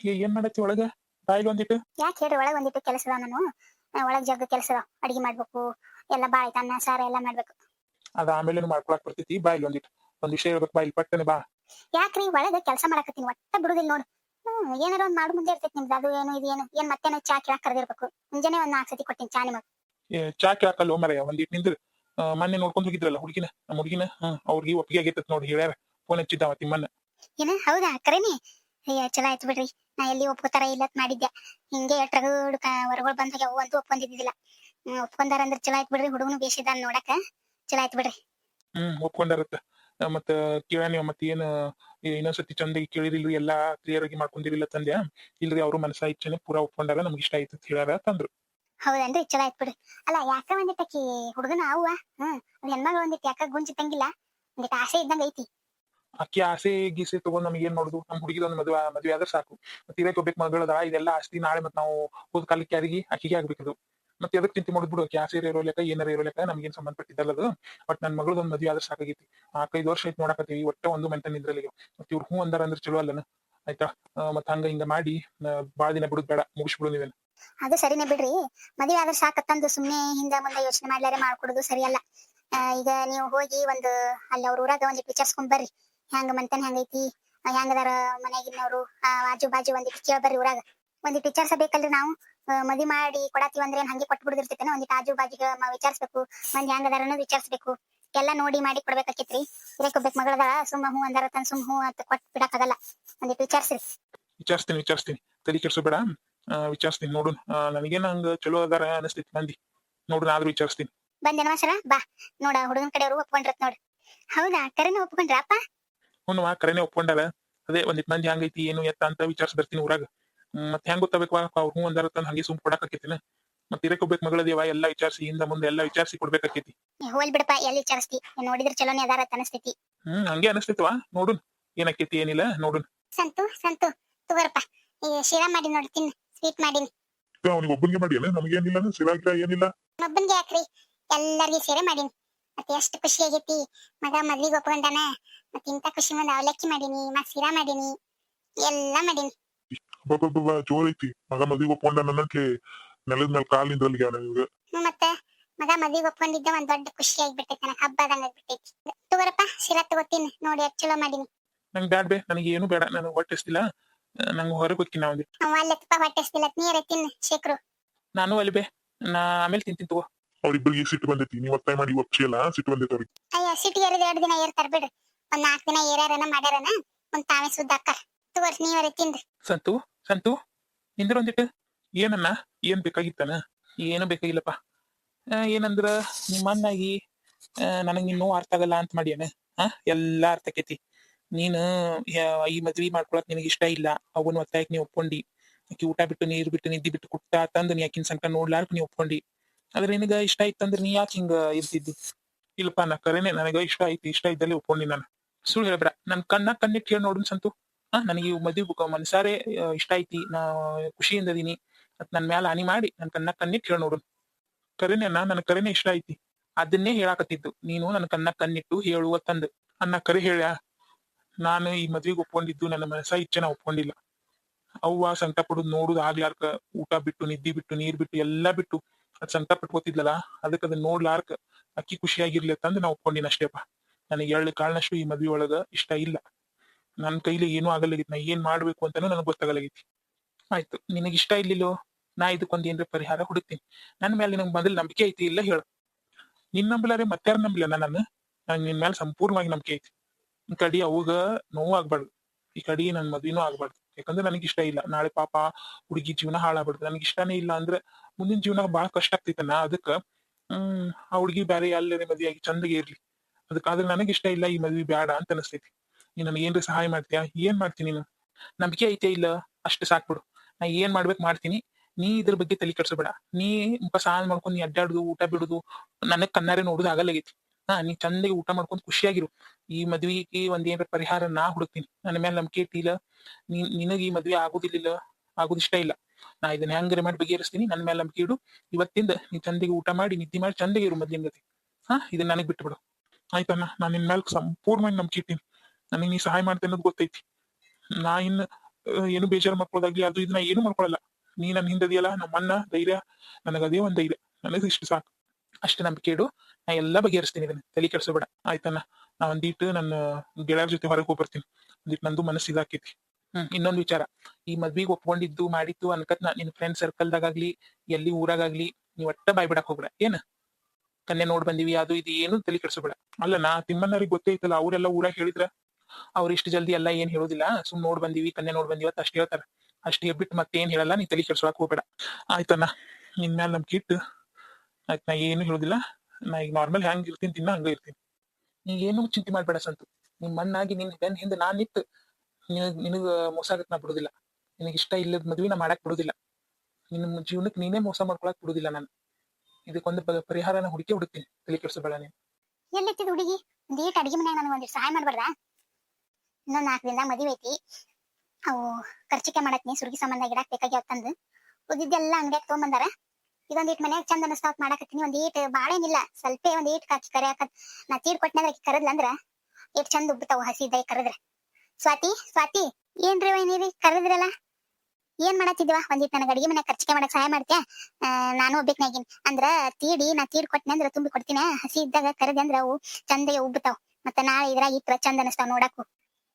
ಏ ಏನ್ ಮಾಡತ್ತಿ ಒಳಗ? ಬಾಯಿಲ್ ಒಂದಿಟ್ಟು? ಯಾಕೆ ಹೇಳ್ರಿ ಒಳಗ್ ಒಂದಿಟ್ಟು ಕೆಲಸದ ನಾನು. ಒಳಗ್ ಜಗ್ಗ ಕೆಲಸದ ಅಡಿಗೆ ಮಾಡ್ಬೇಕು ಎಲ್ಲ ಬಾಯಿ ಅನ್ನ ಸಾರ ಎಲ್ಲ ಮಾಡ್ಬೇಕು. ಅದ ಆಮೇಲೆ ಮಾಡ್ಕೊಳಕ್ ಬರ್ತೈತಿ ಬಾಯಿಲ್ ಒಂದಿಟ್ಟು ಒಂದ್ ವಿಷಯ ಹೇಳ್ಬೇಕು ಬಾಯಿಲ್ ಪಟ್ಟನೆ ಬಾ. ಯಾಕ್ರಿ ಒಳಗ ಕೆಲಸ ಮಾಡಕತ್ತೀನಿ ಒಟ್ಟ ಬಿಡುದಿಲ್ಲ ನೋಡು. ಹ್ಮ್ ಏನಾರ ಒಂದ್ ಮಾಡು ಮುಂದೆ ಇರ್ತೈತಿ ನಿಮ್ದು ಅದು ಏನು ಇದು ಏನು. ಏನ್ ಮತ್ತೇನೋ ಚಾ ಕೇಳಕ್ ಕರೆದಿರ್ಬೇಕು. ಮುಂಜಾನೆ ಒಂದ್ ನಾಲ್ಕು ಸತಿ ಕೊಟ್ಟಿನಿ ಚಾ ನಿಮಗ್ ಏ, ಚಾ ಕೇಳಕಲ್ಲ ಮರಯ ಒಂದಿಟ್ಟು ನಿಂದ್ರ. ಮೊನ್ನೆ ನೋಡ್ಕೊಂಡ್ ಹೋಗಿದ್ರಲ್ಲ ಹುಡುಗಿನ ನಮ್ಮ ಹುಡುಗಿನ? ಹ್ಮ್ ಅವ್ರಿಗೆ ಒಪ್ಪಿಗೆ ಆಗೈತತ್ ನೋಡಿ ಹೇಳ್ಯಾರ. ಫೋನ್ ಹಚ್ಚಿದ್ದಾವ ತಿಮ್ಮನ್ನ. ಏನ ಹೌದಾ? ಕರೇನಿ ಅಯ್ಯ ಚಲೋ ಆಯ್ತು ಬಿಡ್ರಿ. ನಾ ಎಲ್ಲಿ ಒಪ್ಕೋತಾರ ಇಲ್ಲ ಮಾಡಿದ್ದೆ. ಹಿಂಗೆ ಟ್ರಗಡ್ ಹೊರಗಳು ಬಂದಾಗ ಅವು ಅಂತೂ ಒಪ್ಕೊಂಡಿದ್ದಿಲ್ಲ ಒಪ್ಕೊಂಡಾರ ಅಂದ್ರೆ ಚಲೋ ಆಯ್ತು ಬಿಡ್ರಿ ಹುಡುಗನು ಬೇಸಿದಾನ ನೋಡಕ. ಚಲೋ ಆಯ್ತು ಬಿಡ್ರಿ. ಹ್ಮ್ ಒಪ್ಕೊಂಡಾರತ್ತ. ಮತ್ತ ಕೇಳ್ಯಾನ ಮತ್ತ ಏನ್ ಏ, ಇನ್ನೊಂದ್ಸತಿ ಚಂದಾಗಿ ಕೇಳಿರಿಲ್ರಿ ಎಲ್ಲಾ ಕ್ಲಿಯರ್ ಆಗಿ ಮಾಡ್ಕೊಂಡಿರಿಲ್ಲ ತಂದೆ ಇಲ್ರಿ ಅವ್ರು ಮನಸ್ಸ ಇಚ್ಛೆನೆ ಪೂರಾ ಒಪ್ಕೊಂಡಾರ ನಮ್ಗೆ ಇಷ್ಟ ಆಯ್ತು ಹೇಳಾರ ತಂದ್ರು. ಹೌದನ್ರಿ ಚಲೋ ಆಯ್ತು ಬಿಡ್ರಿ. ಅಲ್ಲ ಯಾಕ ಒಂದಿಟ್ಟಕಿ ಹುಡುಗನ ಅವ್ವ? ಹ್ಮ್ ಹೆಣ್ಮಗಳು ಒಂದಿಟ್ಟು ಯಾಕ ಗುಂಜಿ ತಂಗಿಲ್ಲ ಒಂದಿಟ್ಟು ಆಸೆ ಇದ್ದಂಗ ಐತಿ. ಅಕ್ಕಿ ಆಸೆ ಗೀಸೆ ತಗೊಂಡ್ ನಮ್ಗೆ ಏನ್ ಮಾಡುದು? ನಮ್ ಹುಡುಗಿದ ಒಂದ್ ಮದುವೆ ಮದುವೆ ಆದ್ರೆ ಸಾಕು. ಇವೇ ಒಬ್ಬಕ್ ಮಗಳದ, ಇದೆಲ್ಲ ಆಸ್ತಿ ನಾಳೆ ಮತ್ ನಾವು ಹೋದ್ ಕಾಲಕ್ಕೆ ಯಾರಿಗೆ ಅಕ್ಕಿಗೆ ಆಗ್ಬೇಕದು. ಮತ್ತೆ ಎದಕ್ ಚಿಂತೆ ಮಾಡಿದ್ಬಿಡು ಆಸೆ ಇರೋ ಲೆಕ್ಕ, ಏನಾರ ಇರೋ ಲೆಕ್ಕ, ನಮ್ಗೇನ್ ಸಂಬಂಧಪಟ್ಟಿದ್ದಲ್ಲ ಅದು. ಬಟ್ ನನ್ ಮಗಳದ್ ಒಂದ್ ಮದುವೆ ಆದ್ರೆ ಸಾಕಾಗೈತಿ. ನಾಲ್ಕೈದು ವರ್ಷ ಆಯ್ತು ನೋಡಕತ್ತೀವಿ, ಒಟ್ಟ ಒಂದು ಮೆಂಟ ನಿಂದ್ರಲ್ಲಿ ಮತ್ತೆ ಇವ್ರು ಹೂ ಅಂದಾರ ಅಂದ್ರೆ ಚಲೋ ಅಲ್ಲನ? ಆಯ್ತಾ? ಮತ್ತ ಮತ್ ಹಂಗ ಹಿಂಗ ಮಾಡಿ ಬಾಳ ದಿನ ಬಿಡುದ್ ಬೇಡ, ಮುಗಿಸ್ಬಿಡು ನೀವೇನು ಅದು ಸರಿನೇ ಬಿಡ್ರಿ. ಮದುವೆ ಆದ್ರೆ ಸಾಕತ್ತಂದು ಸುಮ್ನೆ ಹಿಂದ ಮುಂದೆ ಯೋಚನೆ ಮಾಡ್ಲಾರೆ ಮಾಡ್ಕೊಡುದು ಸರಿಯಲ್ಲ. ಈಗ ನೀವು ಹೋಗಿ ಒಂದು, ಅಲ್ಲಿ ಅವ್ರ ಊರಾಗ ಒಂದಿಟ್ಟು ವಿಚಾರಿಸ್ಕೊಂಡ್ ಬರ್ರಿ. ಹೆಂಗ ಮಂತನ್ ಹೆಂಗೈತಿ. ಹೆಂಗದಾರ ಮನೆಗಿನವ್ರು ಆ, ಆಜು ಬಾಜು ಒಂದಿಟ್ಟು ಕೇಳ್ಬರ್ರಿ ಊರಾಗ. ಒಂದಿಟ್ಟು ವಿಚಾರಿಸಬೇಕಲ್ರಿ ನಾವು. ಮದಿ ಮಾಡಿ ಕೊಡತೀವಿ ಅಂದ್ರೆ ಏನ್ ಹಂಗೆ ಕೊಟ್ಟು ಬಿಡುದಿರ್ತೈತೇನ ಒಂದಿಟ್ಟು ಆಜು ಬಾಜಿಗ ವಿಚಾರಿಸ್ಬೇಕು. ಮಂದಿ ಹೆಂಗದಾರ ಅನ್ನೋದು ವಿಚಾರಿಸ್ಬೇಕು. ಎಲ್ಲ ನೋಡಿ ಮಾಡಿ ಕೊಡ್ಬೇಕಾಕೈತ್ರಿ. ಇರಕ್ಕೊಬ್ಬೇಕು ಮಗಳದ ಸುಮ್ಮ ಹೂ ಅಂದಾರ ತನ್ ಸುಮ್ ಹೂ ಅಂತ ಕೊಟ್ ಬಿಡಕ್ಕಾಗಲ್ಲ. ಒಂದಿಟ್ಟು ವಿಚಾರಿಸ್ರಿ. ವಿಚಾರಿಸ್ತೀನಿ ವಿಚಾರಿಸ್ತೀನಿ. ತಲೆ ಕೆಡ್ಸು ಬೇಡ. ವಿಚಾರಿಸ್ತೀನಿ ನೋಡು. ನನಗೇನ ಹಂಗ ಚಲೋ ಅದಾರ ಅನಿಸ್ತೈತಿ ಮಂದಿ. ನೋಡು ಆದ್ರೂ ವಿಚಾರಿಸ್ತೀನಿ. ಬಂದೇನವಾ ಸರ ಬಾ. ನೋಡ ಹುಡುಗನ ಕಡೆಯವರು ಒಪ್ಕೊಂಡ್ರತ್ ನೋಡ್. ಹೌದಾ? ಕರೆನ ಒಪ್ಕೊಂಡ್ರ ಆ ಕರೆನೆ ಒಪ್ಕೊಂಡಲ್ಲ ಅದೇ ಒಂದಿಟ್ ಮಂದಿ ಹಂಗೈತಿ ಏನು ಎತ್ತ ಅಂತ ವಿಚಾರಿಸಿ ಬರ್ತೀನಿ ಊರಾಗ. ಮತ್ತೆ ಹೆಂಗ್ ಗೊತ್ತಾಗ್ಬೇಕು ಅವ್ರು ಹೂ ಅಂದಾರ ತಂದ್ ಹಂಗೆ ಸುಮ್ ಕೊಡಾಕತ್ತಿನ ಮತ್ ಇರಕ್ ಹೋಗ್ಬೇಕು ಮಗಳದೇವ ಎಲ್ಲಾ ವಿಚಾರಿಸಿ ಹಿಂದ ಮುಂದೆ ಎಲ್ಲಾ ವಿಚಾರಿಸಿ ಕೊಡ್ಬೇಕಾಕೈತಿ. ಹೋಲ್ ಬಿಡಪ್ಪ ಎಲ್ಲಿ ವಿಚಾರಿಸ್ತಿ ನೋಡಿದ್ರ ಚಲೋನೇ ಅದಾರ ಅಂತ ಅನಸ್ತೈತಿ. ಹ್ಮ್ ಹಂಗೆ ಅನಸ್ತೈತವಾ ನೋಡುನ್. ಏನಾಕೈತಿ ಏನಿಲ್ಲ ನೋಡುನ್. ಸಂತು ಸಂತು ತಗೋರಪ್ಪ. ಈ ಶಿರಾ ಮಾಡಿ ನೋಡಿ ತಿನ್ ಸ್ವೀಟ್ ಮಾಡೀನಿ. ಅವನಿಗೆ ಒಬ್ಬನಿಗೆ ಮಾಡಿ ನಮಗೇನಿಲ್ಲ ಸಿರಾಗಿರ ಏನಿಲ್ಲ. ಒಬ್ಬನಿಗೆ ಯಾಕ್ರಿ? ಎಲ್ಲಾರ್ಗಿ ಸೇರೆ ಮಾಡೀನಿ. ಮತ್ತೆ ಎಷ್ಟು ಖುಷಿ ಆಗೈತಿ. ಮಗ ಮದ್ವಿಗೆ ಒಪ್ಕೊಂಡಾನ. ಮತ್ತೆ ಇಂತ ಖುಷಿ ಮುಂದೆ ಅವಲಕ್ಕಿ ಮಾಡೀನಿ ಮತ್ ಸಿರಾ ಮಾಡೀನಿ ಎಲ್ಲ ಮಾಡೀನಿ. ಬಾಬಾ ಜೋರ್ ಐತಿ. ಮಗ ಮದ್ವಿಗೆ ಒಪ್ಕೊಂಡ ನನ್ನಕ್ಕೆ ನೆಲದ ಮೇಲೆ ಕಾಲ್ ನಿಂದ್ರಲ್ಲಿ ನಿಮ್ಗೆ? ಮತ್ತೆ ಮಗ ಮದ್ವಿಗೆ ಒಪ್ಕೊಂಡಿದ್ದ ಒಂದ್ ದೊಡ್ಡ ಖುಷಿ ಆಗ್ಬಿಟ್ಟೈತಿ ನನಗೆ ಹಬ್ಬದಂಗ ಆಗ್ಬಿಟ್ಟೈತಿ. ತಗೋರಪ್ಪ ಶಿರಾ ತಗೋತೀನಿ. ನೋಡಿ ಎಷ್ಟು ಚಲೋ ಮಾಡೀನಿ. ನಂಗ್ ಬ್ಯಾಡ್ ಬೇ ನನಗೆ ಏನು ಬೇಡ ನನಗೆ ಹೊಟ್ಟಿಸ್ತಿಲ್ಲ ನಂಗೆ ಹೊರಗೆ ಹೋಗ್ತೀನಿ ನಾವು ಅವ ಹೊಟ್ಟೆ ಹೊಟ್ಟೆಸ್ತಿಲ್ಲ ನೀರ ತಿನ್ ಶೇಖರು. ನಾನು ಅಲ್ಲಿ ಬೇ ನಾ ಆಮೇಲೆ ತಿಂತೀನಿ ತಗೋ. ಅವ್ರಿಬ್ರಿಗೆ ಸಿಟ್ಟು ಬಂದೈತಿ ನೀವು ಒತ್ತಾಯ ಮಾಡಿ ಒಪ್ಸಿಯಲ್ಲ ಸಿಟ್ಟು ಬಂದೈತಿ ಅವ್ರಿಗೆ. ಅಯ್ಯ ಸಿಟಿ ಏರಿದ ಎರಡು ದಿನ ಏರ್ತಾರ ಬಿಡ್ರಿ ಒಂದ್ ನಾಲ್ಕ್ ದಿನ ಏರ್ಯಾರನ ಮಾಡ್ಯಾರನ, ಒಂದ್ ತಾವೇ ಸುದ್ದ ಅಕ್ಕಾರ ವರ್ಷ ನೀವರೇ ತಿಂದ್ರಿ ಸಂತು ಸಂತು ನಿಂದ್ರೊಂದಿಟ್ಟು ಏನನ್ನ? ಏನ್ ಬೇಕಾಗಿತ್ತನ? ಏನು ಬೇಕಾಗಿಲ್ಲಪ್ಪ. ಏನಂದ್ರ ನಿಮ್ಮ ಅಣ್ಣಾಗಿ ನನಗ್ ನೀನ್ ನೋವು ಅರ್ಥ ಆಗಲ್ಲ ಅಂತ ಮಾಡ್ಯಾನ. ಹಾ ಎಲ್ಲಾ ಅರ್ಥ ಆಕೈತಿ. ನೀನು ಈ ಮದ್ವಿ ಮಾಡ್ಕೊಳಕ್ ನಿನಗೆ ಇಷ್ಟ ಇಲ್ಲ. ಅವನ್ ಒತ್ತಾಯಕ್ ನೀ ಒಪ್ಕೊಂಡಿ. ಆಕಿ ಊಟ ಬಿಟ್ಟು, ನೀರು ಬಿಟ್ಟು, ನಿದ್ದಿ ಬಿಟ್ಟು ಕುಟ್ಟ ತಂದು ನೀ ಆಕಿನ ಸಂಕ ನೋಡ್ಲಾರ್ಕ ನೀ ಒಪ್ಕೊಂಡಿ. ಆದ್ರೆ ನಿನಗ ಇಷ್ಟ ಇತ್ತಂದ್ರ ನೀ ಯಾಕೆ ಹಿಂಗ ಇರ್ತಿದ್ದಿ? ಇಲ್ಲಪ್ಪ, ನಾ ಕರೆನೆ. ನನಗ ಇಷ್ಟ ಐತಿ ಇಷ್ಟ ಇದ್ದಲ್ಲಿ ಒಪ್ಕೊಂಡಿ ನಾನು. ಸುಳ್ಳು ಹೇಳಬ್ರ ನನ್ ಕಣ್ಣ ಕಣ್ಣಿಟ್ಟು ಹೇಳಿ ನೋಡು ಸಂತು. ಹಾ ನನಗೆ ಈ ಮದ್ವಿ ಮನ್ಸಾರೆ ಇಷ್ಟ ಐತಿ. ನಾ ಖುಷಿಯಿಂದ ಅದೀನಿ ಮತ್ ನನ್ ಮ್ಯಾಲ ಹಾನಿ ಮಾಡಿ ನನ್ ಕಣ್ಣ ಕಣ್ಣಿಟ್ಟು ಹೇಳಿ ನೋಡು. ಕರೆನೆ ನಾ ನನ್ ಕರೆನೆ ಇಷ್ಟ ಐತಿ. ಅದನ್ನೇ ಹೇಳಾಕತ್ತಿದ್ದು. ನೀನು ನನ್ನ ಕಣ್ಣ ಕಣ್ಣಿಟ್ಟು ಹೇಳುವ ತಂದು. ಅನ್ನ ಕರೆ ಹೇಳ ನಾನು ಈ ಮದ್ವಿಗೆ ಒಪ್ಕೊಂಡಿದ್ದು ನನ್ನ ಮನಸ ಇಚ್ಛೆ ನಾ ಒಪ್ಕೊಂಡಿಲ್ಲ. ಅವ್ವ ಸಂಕಟ ಪಡುದು ನೋಡುದು ಆಗ್ಲಾರ್ಕ, ಊಟ ಬಿಟ್ಟು, ನಿದ್ದಿ ಬಿಟ್ಟು, ನೀರ್ ಬಿಟ್ಟು, ಎಲ್ಲಾ ಬಿಟ್ಟು ಅದ್ ಸಂಕಟ ಪಟ್ಕೋತಿದ್ಲಲ್ಲ ಅದಕ್ಕೆ ಅದನ್ನ ನೋಡ್ಲಾರ್ಕ ಅಕ್ಕಿ ಖುಷಿಯಾಗಿರ್ಲಿ ಅಂತಂದ್ ನಾ ಒಪ್ಕೊಂಡಿನ ಅಷ್ಟೇಪ್ಪ ನನಗೆ ಎರಡು ಕಾಳನಷ್ಟು ಈ ಮದ್ವಿ ಒಳಗ ಇಷ್ಟ ಇಲ್ಲ. ನನ್ನ ಕೈಲಿ ಏನೂ ಆಗಲಾಗಿತ್ತು ನಾ ಏನ್ ಮಾಡ್ಬೇಕು ಅಂತಾನು ನನಗೆ ಗೊತ್ತಾಗಲಾಗೈತಿ ಆಯ್ತು, ನಿನಗೆ ಇಷ್ಟ ಇರ್ಲಿಲ್ಲೋ? ನಾ ಇದಕ್ಕೊಂದ್ ಏನ್ರ ಪರಿಹಾರ ಹುಡುಕ್ತೀನಿ. ನನ್ನ ಮೇಲೆ ನಿನಗೆ ಮೊದಲು ನಂಬಿಕೆ ಐತಿ ಇಲ್ಲ ಹೇಳು. ನಿನ್ ನಂಬಲಾರೆ ಮತ್ತಾರ ನಂಬಿಲ್ಲ ನಾನು. ನಂಗೆ ನಿನ್ ಮೇಲೆ ಸಂಪೂರ್ಣವಾಗಿ ನಂಬಿಕೆ ಐತಿ. ಕಡಿ ಅವಾಗ ನೋವು ಆಗ್ಬಾರ್ದು. ಈ ಕಡಿ ನನ್ ಮದ್ವಿನೂ ಆಗ್ಬಾರ್ದು. ಯಾಕಂದ್ರೆ ನನಗೆ ಇಷ್ಟ ಇಲ್ಲ. ನಾಳೆ ಪಾಪ ಹುಡುಗಿ ಜೀವನ ಹಾಳಾಗ್ಬಾರ್ದು ನನಗೆ ಇಷ್ಟನೇ ಇಲ್ಲ ಅಂದ್ರೆ ಮುಂದಿನ ಜೀವನ ಬಹಳ ಕಷ್ಟ ಆಗ್ತೈತನ ಅದಕ್ಕ, ಹ್ಮ್, ಆ ಹುಡುಗಿ ಬ್ಯಾರೆ ಅಲ್ಲೇ ಆಗಿ ಚಂದಗೆ ಇರ್ಲಿ. ಅದಕ್ಕಾದ್ರೆ ನನಗೆ ಇಷ್ಟ ಇಲ್ಲ ಈ ಮದ್ವಿ ಬೇಡ ಅಂತ ಅನಿಸ್ತೈತಿ ನೀ ನನಗೆ ಏನ್ರ ಸಹಾಯ ಮಾಡ್ತೀಯಾ? ಏನ್ ಮಾಡ್ತೀನಿ ನೀನು? ನಂಬಿಕೆ ಐತೆ ಇಲ್ಲ? ಅಷ್ಟು ಸಾಕ್ಬಿಡು ನಾ ಏನ್ ಮಾಡ್ಬೇಕು ಮಾಡ್ತೀನಿ. ನೀ ಇದ್ರ ಬಗ್ಗೆ ತಲೆ ಕೆಡ್ಸಬೇಡ. ನೀ ಮುಖ ಸಾಲ ಮಾಡ್ಕೊಂಡು ನೀ ಅಡ್ಡಾಡುದು, ಊಟ ಬಿಡುದು, ನನಗ್ ಕಣ್ಣಾರೆ ನೋಡುದು ಆಗಲ್ಲಾಗೈತಿ. ಹಾ, ನೀ ಚಂದಾಗಿ ಊಟ ಮಾಡ್ಕೊಂಡು ಖುಷಿಯಾಗಿರು. ಈ ಮದ್ವಿಗೆ ಒಂದ್ ಏನ್ರ ಪರಿಹಾರ ನಾ ಹುಡುಕ್ತೀನಿ. ನನ್ನ ಮೇಲೆ ನಂಬಿಕೆ ಇಟ್ಟಿಲ್ಲ ನೀ, ನಿನಗೆ ಈ ಮದ್ವೆ ಆಗುದಿಲ್ಲ ಆಗುದು ಇಷ್ಟ ಇಲ್ಲ. ನಾ ಇದನ್ನ ಹೆಂಗ್ ಮಾಡಿ ಬಗೆಹರಿಸ್ತೀನಿ? ನನ್ನ ಮೇಲೆ ನಂಬಿಕೆ ಇಡು. ಇವತ್ತಿಂದ ನೀ ಚಂದಿಗೆ ಊಟ ಮಾಡಿ, ನಿದ್ದೆ ಮಾಡಿ ಚಂದಿಗೆ ಇರು ಮೊದ್ಲಿನ ಗತಿ. ಹಾ, ಇದನ್ನ ನನಗ್ ಬಿಟ್ಟು ಬಿಡು ಆಯ್ತಣ್ಣ ನಾನು ನಿನ್ ಮೇಲೆ ಸಂಪೂರ್ಣವಾಗಿ ನಂಬಿಕೆ ಇಟ್ಟೀನಿ. ನನಗೆ ನೀ ಸಹಾಯ ಮಾಡ್ತೇನೆ ಅನ್ನೋದು ಗೊತ್ತೈತಿ. ನಾ ಇನ್ನು ಏನು ಬೇಜಾರು ಮಾಡ್ಕೊಳ್ಳೋದಾಗ್ಲಿ ಅದು ಇದನ್ನ ಏನು ಮಾಡ್ಕೊಳಲ್ಲ. ನೀ ನನ್ನ ಹಿಂದದಿಯಲ್ಲ ನಮ್ಮ ಅಣ್ಣ ಧೈರ್ಯ, ನನಗ ಅದೇ ಒಂದ್ ಧೈರ್ಯ. ನನಗೆ ಇಷ್ಟು ಸಾಕು. ಅಷ್ಟೇ ನಂಬಿಕೆ ಇಡು. ನಾ ಎಲ್ಲ ಬಗೆಹರಿಸ್ತೀನಿ ಇದನ್ನ. ತಲೆ ಕೆಡಿಸಬೇಡ ಆಯ್ತಣ್ಣ ನಾ ಒಂದಿಟ್ಟು ನನ್ನ ಗೆಳೆಯರ ಜೊತೆ ಹೊರಗೆ ಹೋಗಿ ಬರ್ತೀನಿ ಒಂದಿಟ್ಟು ನಂದು ಮನಸ್ಸು ಇದಾಕೈತಿ. ಹ್ಮ್, ಇನ್ನೊಂದು ವಿಚಾರ. ಈ ಮದ್ವಿಗೆ ಒಪ್ಕೊಂಡಿದ್ದು, ಮಾಡಿದ್ದು ಅನ್ಕತ್ ನಿನ್ ಫ್ರೆಂಡ್ ಸರ್ಕಲ್ದಾಗ್ಲಿ ಎಲ್ಲಿ ಊರಾಗಾಗ್ಲಿ ನೀವ್ ಒಟ್ಟ ಬಾಯ್ ಬಿಡಕ್ ಹೋಗ್ಬೇಡ. ಏನ? ಕನ್ಯೆ ನೋಡ್ ಬಂದಿವಿ, ಅದು ಇದು ಏನು ತಲೆ ಬೇಡ ಅಲ್ಲ, ನಾ ತಿಮ್ಮಣ್ಣರಿಗೆ ಗೊತ್ತೇ ಐತಲ್ಲ ಅವರೆಲ್ಲ ಊರಾಗ ಹೇಳಿದ್ರ? ಅವ್ರ ಇಷ್ಟು ಜಲ್ದಿ ಎಲ್ಲ ಏನ್ ಹೇಳೋದಿಲ್ಲ ಸುಮ್ ನೋಡ್ ಬಂದಿವಿ, ಕನ್ಯೆ ನೋಡ್ ಬಂದಿವಿ ಅಂತ ಹೇಳ್ತಾರೆ ಹೇಳ್ತಾರ. ಅಷ್ಟ್ ಮತ್ತೆ ಮತ್ತೇನ್ ಹೇಳಲ್ಲ, ನೀ ತಲೆ ಕೆಡ್ಸೋಕ್ ಹೋಗ್ಬೇಡ. ಆಯ್ತಣ್ಣ ನಿನ್ ಮ್ಯಾಲ ನಮ್ ಕಿಟ್ಟು ಆಯ್ತು, ನಾ ಏನು ಹೇಳೋದಿಲ್ಲ. ನಾ ಈಗ ನಾರ್ಮಲ್ ಹ್ಯಾಂಗ್ ಇರ್ತೀನಿ, ತಿನ್ನ, ಹಂಗ ಇರ್ತೀನಿ. ನೀ ಏನು ಚಿಂತೆ ಮಾಡ್ಬೇಡ ಸಂತು. ನಿಮ್ ಮಣ್ಣಾಗಿ ನಿನ್ ಬೆನ್ ಹಿಂದೆ ನಾನ್ ನಿಂತು ನಿನಗ್, ನಿನಗ ಮೋಸ ಆಗಕ್ ನಾ ಬಿಡುದಿಲ್ಲ. ನಿನಗ್ ಇಷ್ಟ ಇಲ್ಲದ ಮದ್ವಿ ನಾ ಮಾಡಕ್ ಬಿಡುದಿಲ್ಲ. ನಿನ್ನ ಜೀವನಕ್ಕೆ ನೀನೇ ಮೋಸ ಮಾಡ್ಕೊಳಕ್ ಬಿಡುದಿಲ್ಲ ನಾನು. ಇದಕ್ಕೊಂದು ಪರಿಹಾರನ ಹುಡುಕಿ ಹುಡುಕ್ತೀನಿ. ತಲೆ ಕೆಡ್ಸಬೇಡ ನೀನು. ಎಲ್ಲೈತಿದ್ ಹುಡುಗಿ? ಒಂದೀಟ್ ಅಡಿಗೆ ಮನ್ಯಾಗ ನನಗೆ ಒಂದಿಟ್ಟು ಸಹಾಯ ಮಾಡ್ಬಾರ್ದ? ಇನ್ನೊಂದು ನಾಲ್ಕು ದಿನ ಮದುವೆ ಐತಿ. ಅವು ಖರ್ಚಿಕೆ ಮಾಡತ್ನಿ, ಸುರ್ಗಿ ಸಂಬಂಧ ಗಿಡಕ್ ಬೇಕಾಗ್ಯಾವ ತಂದು. ಉಳಿದಿದ್ದೆಲ್ಲ ಅಂಗಡಿಯಾಗ ತೊಗೊಂಬಂದಾರ. ಇದೊಂದಿಟ್ ಮನ್ಯಾಗ ಚಂದ ಅನಸ್ತಾವ್ ಮಾಡಾಕತ್ತೀನಿ. ಒಂದೀಟ್ ಬಾಳೇನಿಲ್ಲ, ಸ್ವಲ್ಪ ಒಂದೀಟ್ ಕಾಚಿ ಕರಿಯಾಕ ನಾ ತೀರ್ ಕೊಟ್ಟನಾಗ ಆಕಿ ಕರದ್ಲ ಅಂದ್ರ ಏಟ್ ಚಂದ ಉಬ್ಬತಾವ ಹಸಿ ಇದ್ದಾಗ ಕರದ್ರ. ಸ್ವಾತಿ ಸ್ವಾತಿ, ಏನ್ರಿ ವೈನಿರಿ? ಕರದ್ರಲ್ಲ? ಏನ್ ಮಾಡತ್ತಿದ್ವ ಒಂದಿಟ್ ನನಗೆ ಅಡಿಗೆ ಮನೆ ಖರ್ಚಿಕೆ ಮಾಡಕ್ ಸಹಾಯ ಮಾಡ್ತ್ಯಾ? ನಾನು ಒಬ್ಬಕ್ನಾಗಿನ್ ಅಂದ್ರ ತೀಡಿ, ನಾ ತೀಡ್ ಕೊಟ್ಟನೆ ಅಂದ್ರ ತುಂಬಿ ಕೊಡ್ತೀನಿ? ಹಸಿ ಇದ್ದಾಗ ಕರೆದಿ ಅಂದ್ರ ಅವು ಚಂದ ಉಬ್ಬತಾವ್. ಮತ್ತ ನಾಳೆ ಇದ್ರಾಗ ಇಟ್ರ ಚಂದ ಅನಸ್ತಾವ್ ನೋಡಾಕು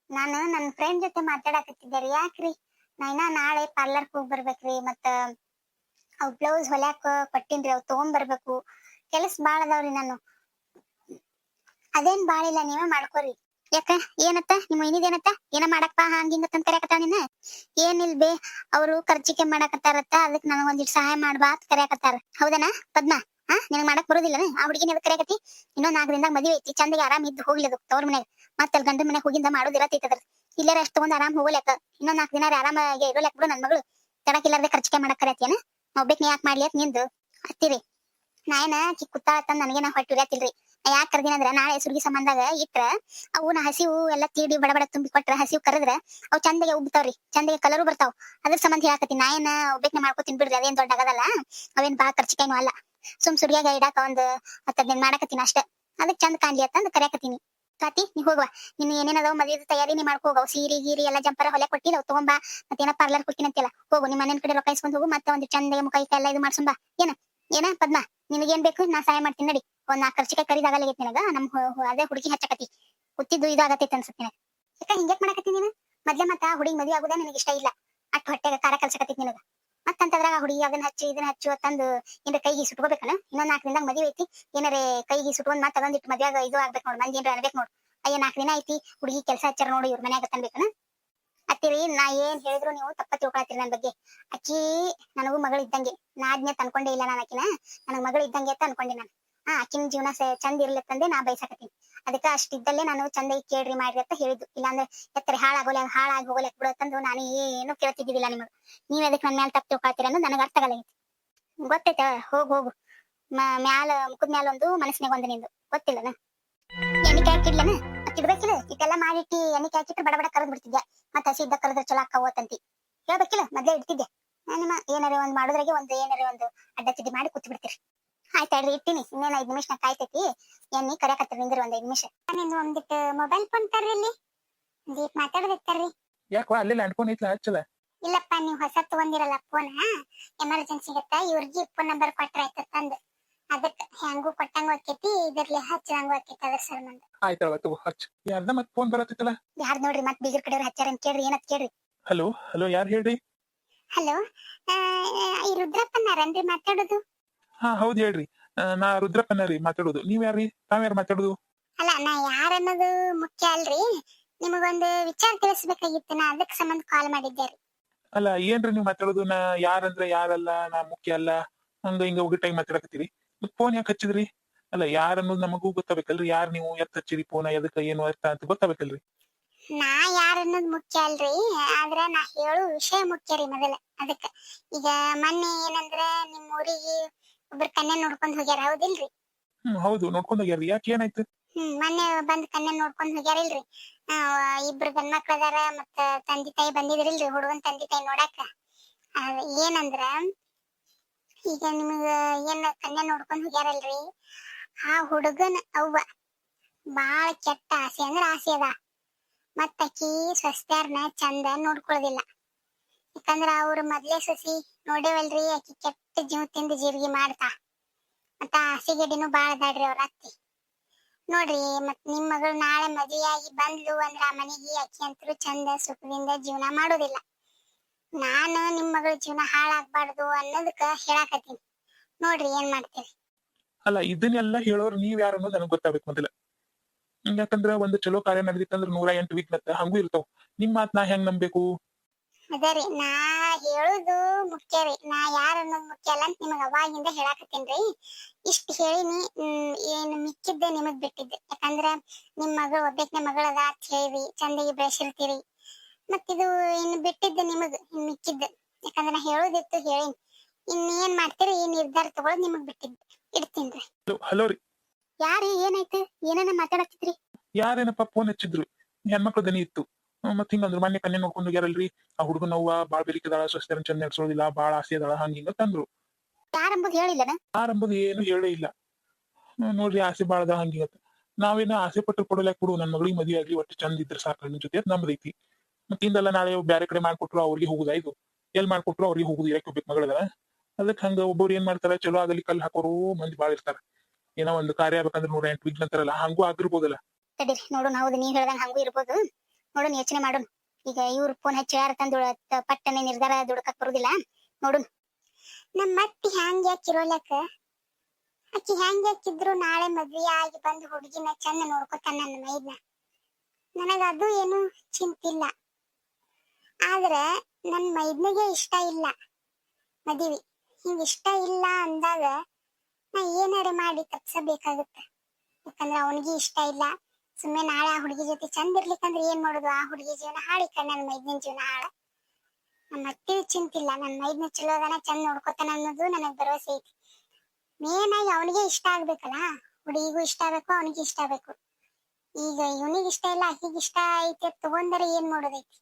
ನಾನು ನನ್ನ ಫ್ರೆಂಡ್ ಜೊತೆ ಮಾತಾಡಕತ್ತಿದ್ದೆ ರೀ. ಯಾಕ್ರಿ? ನಾ ನಾಳೆ ಪಾರ್ಲರ್ ಹೋಗಿ ಬರ್ಬೇಕ್ರಿ. ಮತ್ತ ಅವ್ ಬ್ಲೌಸ್ ಹೊಲ್ಯಾಕ ಕೊಟ್ಟಿನ್ರಿ ಅವ್ ತಗೊಂಬರ್ಬೇಕು ಕೆಲಸ ಬಾಳ ಅದಾವ್ರಿ ನಾನು. ಅದೇನ್ ಬಾಳಿಲ್ಲ, ನೀವೇ ಮಾಡ್ಕೋರಿ. ಯಾಕ? ಏನತ್ತ? ನಿಮ್ಮ ಏನಿದೇನತ್ತ ಏನ ಮಾಡಕ್ಪ ಹಂಗಿಂಗ ಹಂಗ ಹಿಂಗ ತಂದ್ ಕರ್ಯಾಕತ್ತಾವ ನಿನ್ನ? ಏನಿಲ್ ಬೇ ಅವ್ರು ಖರ್ಚಿಕೆ ಮಾಡಕತ್ತಾರತ್ತ? ಅದಕ್ ನನಗ್ ಒಂದಿಟ್ ಸಹಾಯ ಮಾಡ್ಬಾ ಅಂತ ಕರ್ಯಾಕತ್ತಾರ. ಹೌದನಾ? ಪದ್ಮ ಹಾ ನಿನಗ್ ಮಾಡಕ್ ಬರೋದಿಲ್ಲ ಆ ಹುಡುಗಿನ ಎದಕ್ ಕರ್ಯಾಕತಿ ಇನ್ನೊಂದ್ ನಾಲ್ಕು ದಿನದಾಗ ಮದ್ವೆ ಐತಿ. ಚಂದಗೆ ಆರಾಮ ಇದ್ದು ಅದು ತವ್ರ ಮನ್ಯಾಗ. ಮತ್ತೆ ಅಲ್ಲಿ ಗಂಡ ಮನ್ಯಾಗ ಹೋಗಿಂದ ಮಾಡೋದ್ ಇರತ್ತೈತದ್ರ ಇಲ್ಲರ ಅಷ್ಟು ಒಂದ್ ಆರಾಮ್ ಹೋಗ್ಲೇಕ ಇನ್ನೊಂದ್ ನಾಲ್ಕು ದಿನ ಆರಾಮಾಗಿ ಇರೋಲ್ಯಾಕ ಬಿಡು ನನ್ ಮಗಳು. ತಡಕಿಲ್ಲಾರ್ದೆ ಖರ್ಚಿಕೆ ಮಾಡಕ್ ಕರ್ಯಾತಿಯನ ಒಬ್ಬಕ್ ನೀ ಯಾಕೆ ಮಾಡ್ಲಿ ಅಂತ ನಿಂದು. ಹತ್ತಿರಿ ನಾ ಏನ ನನಗೇನ ನಾ ಉರಿಯತಿಲ್ರಿ. ನಾ ಯಾಕೆ ಕರ್ದಿನಂದ್ರ? ನಾಳೆ ಸುರ್ಗಿ ಸಂಬಂಧಾಗ ಇಟ್ರ ಅವು ನಾ ಹಸಿವು ಎಲ್ಲಾ ತೀಡಿ ಬಡ ಬಡ ತುಂಬಿ ಕೊಟ್ರ ಹಸಿವು ಕರದ್ರ ಅವು ಚಂದಗೆ ಉಬ್ತಾವ್ರಿ ಚಂದಗೆ ಕಲರು ಬರ್ತಾವ. ಅದ್ರ ಸಂಬಂಧ ಹೇಳಕತ್ತೀನಿ. ನಾ ಏನ ಒಬ್ಬಕ್ನೆ ಮಾಡ್ಕೊತೀನಿ ಬಿಡ್ರಿ. ಅದೇನ್ ದೊಡ್ಡ ಆಗದಲ್ಲ. ಅವೇನ್ ಬಾ ಖರ್ಚಿಕೇನು ಅಲ್ಲ. ಸುಮ್ ಸುರಿಯಾಗ ಇಡಾಕ ಒಂದ್ ಹತ್ತು ಹದಿನೈದು ಮಾಡಕತ್ತೀನಿ ಅಷ್ಟ. ಅದಕ್ ಚಂದ ಕಾಣ್ಲಿ ಅಂತ ಕರೆಯಕತ್ತೀನಿ. ಸ್ವಾತಿ ನೀ ಹೋಗುವ. ನಿನ್ನ ಏನೇನದ ಮದ್ವೆ ತಯಾರಿ ನೀ ಮಾಡ್ಕೋ ಹೋಗವ್ ಸೀರೆ ಗೀರಿ ಎಲ್ಲ ಜಂಪರ ಹೊಲೆ ಕೊಟ್ಟಿಲ್ಲ ತಗೊಂಬ. ಮತ್ತೇನ ಪಾರ್ಲರ್ ಕೊಟ್ಟಿನ ಅಂತೆಲ್ಲ ಹೋಗು. ನಿಮ್ಮ ಮನೆಯ ಕಡೆ ರೊಕ್ಕ ಇಸ್ಕೊಂಡ್ ಹೋಗು. ಮತ್ತೆ ಒಂದು ಚಂದ ಮುಖ ಎಲ್ಲ ಇದು ಮಾಡ್ಸೊಂಬಾ. ಏನ? ಏನ ಪದ್ಮ? ನಿನಗೇನ್ ಬೇಕು? ನಾ ಸಹಾಯ ಮಾಡ್ತೀನಿ ನಡಿ. ಒಂದ್ ನಾಲ್ಕು ಕರಿ ಕರಿದಾಗಲ್ಲ ನಿನಗ, ನಮ್ ಅದೇ ಹುಡುಗಿ ಹಚ್ಚಕತಿ ಕುತ್ತಿದ್ದು ಇದಾಗತೈತೆ ಅನ್ಸುತ್ತೆ ನಿನಗ. ಯಾಕ ಹಿಂಗ್ಯಾಕ್ ಮಾಡಕತ್ತಿ ನೀನು? ಮೊದ್ಲೇ ಮತ್ತ ಹುಡುಗಿ ಮದ್ವೆ ಆಗುದ ನಿನಗೆ ಇಷ್ಟ ಇಲ್ಲ. ಅಟ್ ಹೊಟ್ಟೆಗೆ ಕಾರ ಕಲ್ಸಕತ್ತೈತಿ ನಿನಗ. ಮತ್ತಂತದ್ರಾಗ ಹುಡುಗಿ ಅದನ್ನ ಹಚ್ಚಿ, ಇದನ್ನ ಹಚ್ಚು ತಂದು ಏನ್ರ ಕೈಗೆ ಸುಟ್ಕೋಬೇಕನ ಇನ್ನೊಂದ್ ನಾಲ್ಕು ದಿನದಾಗ ಮದ್ವೆ ಐತಿ. ಏನಾರ ಕೈಗೆ ಸುಟ್ಕೊಂಡ್ ಮತ್ತೆ ತಗೊಂಡಿಟ್ಟು ಮದ್ವೆಗ ಇದು ಆಗ್ಬೇಕು ನೋಡ್, ಮಂದಿ ಏನ್ರ ಅನ್ಬೇಕು ನೋಡ್. ಅಯ್ಯ, ನಾಲ್ಕು ದಿನ ಐತಿ, ಹುಡುಗಿ ಕೆಲಸ ಹಚ್ಚಾರ ನೋಡಿ ಇವ್ರ ಮನ್ಯಾಗ ತನ್ಬೇಕನ ಅತ್ತಿರಿ ನಾ ಏನ್ ಹೇಳಿದ್ರು ನೀವು ತಪ್ಪ ತಿಳ್ಕೊಳತ್ತೀರಿ ನನ್ ಬಗ್ಗೆ. ಅಕ್ಕಿ, ನನಗೂ ಮಗಳು ಇದ್ದಂಗೆ ನಾ ಆಜ್ಞೆ ಅನ್ಕೊಂಡೇ ಇಲ್ಲ ನಾನು ಆಕಿನ. ನನಗ್ ಮಗಳು ಇದ್ದಂಗೆ ಅಂತ ಅನ್ಕೊಂಡೆ ನಾನು. ಹಾ ಆಕಿನ ಜೀವನ ಚಂದ ಇರ್ಲತ್ತಂದೆ ನಾ ಬಯಸಕತ್ತೀನಿ ಅದಕ್ಕ ಅಷ್ಟಿದ್ದಲ್ಲೇ ನಾನು ಚಂದ ಕೇಳ್ರಿ ಮಾಡ್ರಿ ಅಂತ ಹೇಳಿದ್ದು. ಇಲ್ಲಾಂದ್ರೆ ಎತ್ತರ ಹಾಳಾಗೋಲೆ ಹಾಳಾಗಿ ಹೋಗಲಕ್ ಬಿಡತ್ತಂದು ನಾನು ಏನು ಕೇಳ್ತಿದ್ದಿಲ್ಲ ನಿಮಗ್. ನೀವ್ ಅದಕ್ಕೆ ನನ್ನ ಮ್ಯಾಲ ತಪ್ಪು ತಿಳ್ಕೊಳ್ತೀರ ಅನ್ನೋದು ನನಗೆ ಅರ್ಥ ಆಗಲ್ಲ ಗೊತ್ತೈತ, ಹೋಗ್, ಹೋಗು. ಮ್ಯಾಲ, ಮುಖದ ಮ್ಯಾಲ ಒಂದು ಮನಸ್ಸಿನಾಗ ಒಂದು ನಿಂದು. ಗೊತ್ತಿಲ್ಲನ? ಎಣ್ಣೆ ಇಡ್ಬೇಕಿಲ್ಲ? ಇದೆಲ್ಲ ಮಾಡಿಟ್ಟಿ ಎಣ್ಣೆ ಹಾಕಿಟ್ರೆ ಬಡ ಬಡ ಕರೆದ್ ಬಿಡ್ತಿದ್ದೆ ಮತ್ತೆ ಹಸಿ ಇದ್ದ ಕರೆದ್ರೆ ಚಲೋ ಅಕ್ಕ ಓತಂತಿ ಹೇಳ್ಬೇಕಿಲ್ಲ? ಮೊದ್ಲೇ ಇಡ್ತಿದ್ದೆ ನಾನ್ ನಿಮ್ಮ ಏನಾರ ಒಂದ್ ಮಾಡೋದ್ರಾಗೆ ಒಂದು ಏನಾರ ಒಂದು ಅಡ್ಡ ಚಿಡ್ಡಿ ಮಾಡಿ ಕೂತ್ ಬಿಡ್ತೀರಿ ಆಯ್ತು ಹೇಳ್ರಿ ಇಟ್ಟಿನಿ. ಇನ್ನೇನ್ ಐದ್ ನಿಮಿಷ ಕಾಯ್ತೈತಿ. ಎಣ್ಣಿ ಕರೆಯಕತ್ತೀರಿ ನಿಂದ್ರ ಒಂದ್ ಐದ್ ನಿಮಿಷ. ನಿಂದು ಒಂದಿಟ್ಟು ಮೊಬೈಲ್ ಫೋನ್ ತರ್ರಿ ಇಲ್ಲಿ. ದೀಪ್ ಮಾತಾಡೋದಿತ್ತರ್ರಿ ಯಾಕೋ ಅಲ್ಲಿ ಅನ್ಕೊಂಡ್ ಐತ್ಲ ಹಚ್ಚಲ ಇಲ್ಲಪ್ಪ ನೀವು ಹೊಸ ತಗೊಂಡಿರಲ್ಲ ಫೋನ್ ಎಮರ್ಜೆನ್ಸಿ ಗತ್ತ ಇವ್ರಿಗೆ ಫೋನ್ ನಂಬರ್ ಕೊಟ್ರ ಆಯ್ತು ತಂದ್. ಅದಕ್ಕ ಹೆಂಗೂ ಕೊಟ್ಟಂಗ ಆಕೈತಿ ಇದ್ರಲ್ಲಿ ಹಚ್ಚಂಗ ಆಕೈತಿ ಅದ್ರ ಸಂಬಂಧ ಆಯ್ತು ತಗೋ ಹಚ್. ಯಾರ್ದ ಮತ್ ಫೋನ್ ಬರತ್ತೈತಲ್ಲ? ಯಾರ್ ನೋಡ್ರಿ ಮತ್ ಬೀಗರ್ ಕಡೆಯವ್ರ ಹಚ್ಚಾರ ಅಂತ ಕೇಳ್ರಿ ಏನತ್ ಕೇಳ್ರಿ. ಹಲೋ ಹಲೋ ಯಾರು ಹೇಳ್ರಿ? ಹಲೋ ಈ ರುದ್ರಪ್ಪನಾರನ್ರಿ ಮಾತಾಡೋದು? ಹಾ ಹೌದು ಹೇಳ್ರಿ. ನಾ ರುದ್ರಪ್ಪನ ರೀ ಮಾತಾಡೋದು. ನೀವ್ ಯಾರ್ರಿ? ತಾವ್ ಯಾರು ಮಾತಾಡೋದು? ಅಲ್ಲ ನಾ ಯಾರನ್ನೋದು ಮುಖ್ಯ ಅಲ್ರಿ. ನಿಮಗೊಂದು ವಿಚಾರ ತಿಳಿಸಬೇಕಾಗಿತ್ತು. ನಾ ಅದಕ್ಕೆ ಸಂಬಂಧ ಕಾಲ್ ಮಾಡಿದ್ದೆ ರೀ. ಅಲ್ಲ ಏನ್ರಿ ನೀವ್ ಮಾತಾಡೋದು? ನಾ ಯಾರಂದ್ರೆ ಯಾರಲ್ಲ ನಾ ಮುಖ್ಯ ಅಲ್ಲ. ಹಂಗ ಹಿಂಗ ಒಗಟಾಗಿ ಮಾತಾಡಕತ್ತೀರಿ. ಮತ್ ಫೋನ್ ಯಾಕೆ ಹಚ್ಚಿದ್ರಿ? ಅಲ್ಲ ಯಾರ ಅನ್ನೋದು ನಮಗೂ ಗೊತ್ತಾಗ್ಬೇಕಲ್ರಿ ಯಾರ್ ನೀವು ಎತ್ತ ಹಚ್ಚಿರಿ ಫೋನ್ ಎದಕ್ಕ ಏನು ಅರ್ಥ ಅಂತ ಗೊತ್ತಾಗಬೇಕಲ್ರಿ ನಾ ಯಾರನ್ನೋದು ಮುಖ್ಯ ಅಲ್ರಿ. ಆದ್ರೆ ನಾ ಹೇಳು ವಿಷಯ ಮುಖ್ಯ ರೀ ಮೊದಲ. ಅದಕ್ಕ. ಈಗ ಮೊನ್ನೆ ಏನಂದ್ರೆ ನಿಮ್ಮ ಊರಿಗೆ ಒಬ್ರ ಕನ್ಯಾ ನೋಡ್ಕೊಂಡ್ ಹೋಗ್ಯಾರ ಹೌದಿಲ್ರಿ? ಹ್ಮ್ ಹೌದು ನೋಡ್ಕೊಂಡ್ ಹೋಗ್ಯಾರ್ರಿ. ಯಾಕೆ ಏನಾಯ್ತು? ಹ್ಮ್ ಮೊನ್ನೆ ಬಂದ್ ಕನ್ಯಾ ನೋಡ್ಕೊಂಡ್ ಹೋಗ್ಯಾರಿಲ್ರಿ. ಆ, ಇಬ್ರು ಗಂಡ್ಮಕ್ಳ ಅದಾರ ಮತ್ತ ತಂದಿ ತಾಯಿ ಬಂದಿದ್ರಿಲ್ರಿ ಹುಡುಗನ್ ತಂದೆ ತಾಯಿ ನೋಡಾಕ. ಏನಂದ್ರ ಈಗ ನಿಮಗ ಏನ್ ಕನ್ಯಾ ನೋಡ್ಕೊಂಡ್ ಹೋಗ್ಯಾರಲ್ರಿ? ಆ ಹುಡುಗನ್ ಅವ್ವ. ಬಾಳ ಕೆಟ್ಟ ಆಸೆ ಅಂದ್ರ ಆಸೆ ಅದ. ಮತ್ತ ಆಕಿ ಸ್ವಸ್ತ್ಯಾರ್ನ ಚಂದ ನೋಡ್ಕೊಳ್ಳೋದಿಲ್ಲ ಯಾಕಂದ್ರ ಅವ್ರ ಮೊದ್ಲೇ ಸಸಿ ನೋಡೇವಲ್ರಿ ಆಕಿ ಕೆಟ್ಟ ಜೀವ ತಿಂದು ಜೀರಿಗೆ ಮಾಡ್ತಾ. ಮತ್ತ ಹಸಿಗಡಿನೂ ಬಾಳ ದಾಡ್ರಿ ಅವ್ರ ಅತ್ತಿ. ನೋಡ್ರಿ ಮತ್ ನಿಮ್ ಮಗಳು ನಾಳೆ ಮದುವೆಯಾಗಿ ಬಂದ್ಲು ಅಂದ್ರ ಆ ಮನೆಗೆ ಅಕ್ಕಿ ಅಂತರು ಚಂದ ಸುಖದಿಂದ ಜೀವನ ಮಾಡೋದಿಲ್ಲ. ನಾನು ನಿಮ್ ಮಗಳ ಜೀವನ ಹಾಳಾಗ್ಬಾರ್ದು ಅನ್ನೋದಕ್ಕ ಹೇಳಾಕತ್ತೀನಿ. ನೋಡ್ರಿ ಏನ್ ಮಾಡ್ತೀರಿ? ಅಲ್ಲ, ಇದನ್ನೆಲ್ಲ ಹೇಳೋರು ನೀವ್ ಯಾರು ಅನ್ನೋದು ನನಗೆ ಗೊತ್ತಾಗ್ಬೇಕು ಮೊದಲ. ಯಾಕಂದ್ರ ಒಂದು ಚಲೋ ಕಾರ್ಯ ನಡೆದಿತ್ತಂದ್ರ ನೂರ ಎಂಟು ವೀಕ್ನತ್ತ ಹಂಗೂ ಇರ್ತಾವ. ನಿಮ್ ಮಾತ್ ನಾ ಹೆಂಗ್ ನಂಬೇಕು ಅದರಿ ನಾ ಹೇಳುದು ಮುಖ್ಯ ರೀ ನಾ ಯಾರ ಅನ್ನೋದು ಮುಖ್ಯ ಅಲ್ಲ ಅಂತ ನಿಮಗ ಅವಾಗಿಂದ ಹೇಳಾಕತ್ತೀನ್ರಿ ಇಷ್ಟ ಹೇಳಿನಿ ಏನ್ ಮಿಕ್ಕಿದ್ದೆ ನಿಮಗ್ ಬಿಟ್ಟಿದ್ದೆ. ಯಾಕಂದ್ರ ನಿಮ್ ಮಗಳು ಒಬ್ಬಾಕಿನ ಮಗಳದ ಅಂತ ಹೇಳಿ ಚಂದಾಗಿ ಬೆಳೆಸಿರ್ತೀರಿ. ಮತ್ತಿದು ಇನ್ನು ಬಿಟ್ಟಿದ್ದೆ ನಿಮಗ್ ಇನ್ ಮಿಕ್ಕಿದ್ದೆ. ಯಾಕಂದ್ರ ನಾ ಹೇಳೋದಿತ್ತು ಹೇಳಿನಿ. ಇನ್ ಏನ್ ಮಾಡ್ತೀರಿ ಈ ನಿರ್ಧಾರ ತಗೊಳದ್ ನಿಮಗ್ ಬಿಟ್ಟಿದ್ದೆ. ಇಡ್ತೀನ್ರಿ ಹಲೋ ರೀ. ಯಾರಿ ಏನಾಯ್ತು? ಏನನ್ನ ಮಾತಾಡತ್ತಿದ್ರಿ ಯಾರೇನಪ್ಪ ಫೋನ್ ಹಚ್ಚಿದ್ರು? ಹೆಣ್ಮಕ್ಳು ದನಿ ಇತ್ತು. ಮತ್ ಹಿಂಗಂದ್ರು ಮೊನ್ನೆ ಕನ್ಯೆ ನೋಡ್ಕೊಂಡು ಹೋಗ್ಯಾರಲ್ರಿ. ಆ ಹುಡುಗನ ಅವ್ವ ಬಾಳ ಬೆರಿಕದಾಳ ಸ್ವಸ್ಥರ ಚಂದ ನಡ್ಸೋದಿಲ್ಲ ಬಾಳ ಆಸೆ ಅದಾಳ ಹಂಗ ಹಿಂಗ ತಂದ್ರು ಯಾರಂಬುದು ಹೇಳಿಲ್ಲನ? ಆರಂಭದ ಏನು ಹೇಳೇ ಇಲ್ಲ. ನೋಡ್ರಿ ಆಸೆ ಬಾಳದ ಹಂಗಿಗತ್ತ ನಾವೇನ ಆಸೆ ಪಟ್ಟು ಕೊಡಲಾಕ್ ಕೊಡು ನನ್ ಮಗಳಿಗೆ ಮದುವೆ ಆಗ್ಲಿ ಒಟ್ಟು ಚಂದ ಇದ್ರ ಸಾಕು ನಿನ್ ಜೊತೆ ನಮ್ದೈತಿ ಮತ್ತ ಹಿಂದೆಲ್ಲ ನಾಳೆ ಬ್ಯಾರೆ ಕಡೆ ಮಾಡ್ಕೊಟ್ರು ಅವ್ರಿಗೆ ಹೋಗುದ ಇದು? ಎಲ್ ಮಾಡ್ಕೊಟ್ರು ಅವ್ರಿಗೆ ಹೋಗುದು ಇರಕ್ಕೆ ಹೋಗ್ಬೇಕು ಮಗಳದ ಅದಕ್ಕೆ ಹಂಗ ಒಬ್ಬರು ಏನ್ ಮಾಡ್ತಾರ ಚಲೋ ಆಗಲಿ ಕಲ್ ಹಾಕೋರು ಮಂದಿ ಬಾಳ ಇರ್ತಾರ. ಏನೋ ಒಂದು ಕಾರ್ಯ ಆಗ್ಬೇಕಂದ್ರೆ ನೂರ ಎಂಟು ವಿಘ್ನ ಅಂತಾರಲ್ಲ ಹಂಗೂ ಆಗಿರ್ಬೋದಲ್ಲ. ನೋಡು ಹೌದು ನೀವ್ ಹೇಳ್ದಂಗ ಹಂಗೂ ಇರ್ಬೋದು. ನೋಡೋಣ ಯೋಚನೆ ಮಾಡೋಣ ಈಗ ಇವ್ರು ಫೋನ್ ಹಚ್ಚಿ ಯಾರ ತಂದು ಪಟ್ಟನೆ ನಿರ್ಧಾರ ದುಡ್ಕಕ್ ಬರುದಿಲ್ಲ. ನೋಡೋಣ ನಮ್ಮ ಅತ್ತಿ ಹ್ಯಾಂಗ್ ಯಾಕೆ ಅಕ್ಕಿ ಹ್ಯಾಂಗ್ ಯಾಕಿದ್ರು ನಾಳೆ ಮದ್ವೆ ಆಗಿ ಬಂದು ಹುಡುಗಿನ ಚಂದ ನೋಡ್ಕೊತಾನ ನನ್ನ ಮೈದ್ನ. ನನಗ ಅದು ಏನು ಚಿಂತಿಲ್ಲ. ಆದ್ರೆ ನನ್ ಮೈದ್ನಿಗೆ ಇಷ್ಟ ಇಲ್ಲ. ಮದುವೆ. ಹಿಂಗ ಇಷ್ಟ ಇಲ್ಲ ಅಂದಾಗ ನಾ ಏನಾರ ಮಾಡಿ ತಪ್ಸಬೇಕಾಗತ್ತ. ಯಾಕಂದ್ರೆ ಅವನಿಗೆ ಇಷ್ಟ ಇಲ್ಲ. ಸುಮ್ಮನೆ ನಾಳೆ ಆ ಹುಡುಗಿ ಜೊತೆ ಚಂದ ಇರ್ಲಿಕ್ಕಂದ್ರೆ ಏನ್ ಮಾಡೋದು? ಆ ಹುಡುಗಿ ಜೀವನ ಹಾಳಿಕ ನನ್ನ ಮೈದಿನ ಜೀವನ ಹಾಳ. ನಮ್ಮ ಅತ್ತೆ ಚಿಂತಿಲ್ಲ ನನ್ನ ಮೈದಿನ ಚಲೋ ಅದಾನ, ಚಂದ ನೋಡ್ಕೊತಾನ ಅನ್ನೋದು ನನಗ್ ಭರವಸೆ ಐತಿ. ಮೇನ್ ಆಗಿ ಅವನಿಗೆ ಇಷ್ಟ ಆಗ್ಬೇಕಲ್ಲ? ಹುಡುಗಿಗೂ ಇಷ್ಟ ಆಗ್ಬೇಕು, ಅವನಿಗೆ ಇಷ್ಟ ಆಗ್ಬೇಕು. ಈಗ ಇವನಿಗೆ ಇಷ್ಟ ಇಲ್ಲ ಹೀಗೆ ಇಷ್ಟ ಐತೆ ತಗೊಂಡರೆ ಏನ್ ಮಾಡೋದೈತಿ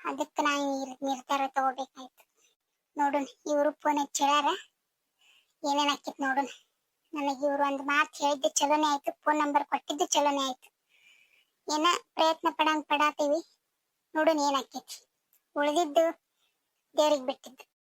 ಅದಕ್ಕೆ ನಾ ನಿರ್ಧಾರ ತಗೋಬೇಕಾಯ್ತು. ನೋಡೋಣ ಇವರು ಫೋನ್ ಹಚ್ಚಾರ ಏನೇನ್ ಹಾಕಿತ್ ನೋಡೋಣ ನನಗೆ ಇವ್ರು ಒಂದ್ ಮಾತು ಹೇಳಿದ್ದು ಚಲೋನೇ ಆಯ್ತು ಫೋನ್ ನಂಬರ್ ಕೊಟ್ಟಿದ್ದು ಚಲೋನೇ ಆಯ್ತು. ಏನ ಪ್ರಯತ್ನ ಪಡಂಗ್ ಪಡಾತೀವಿ. ನೋಡೋಣ ಏನಾಕೈತಿ ಉಳಿದಿದ್ದು ದೇವ್ರಿಗೆ ಬಿಟ್ಟಿದ್ದು.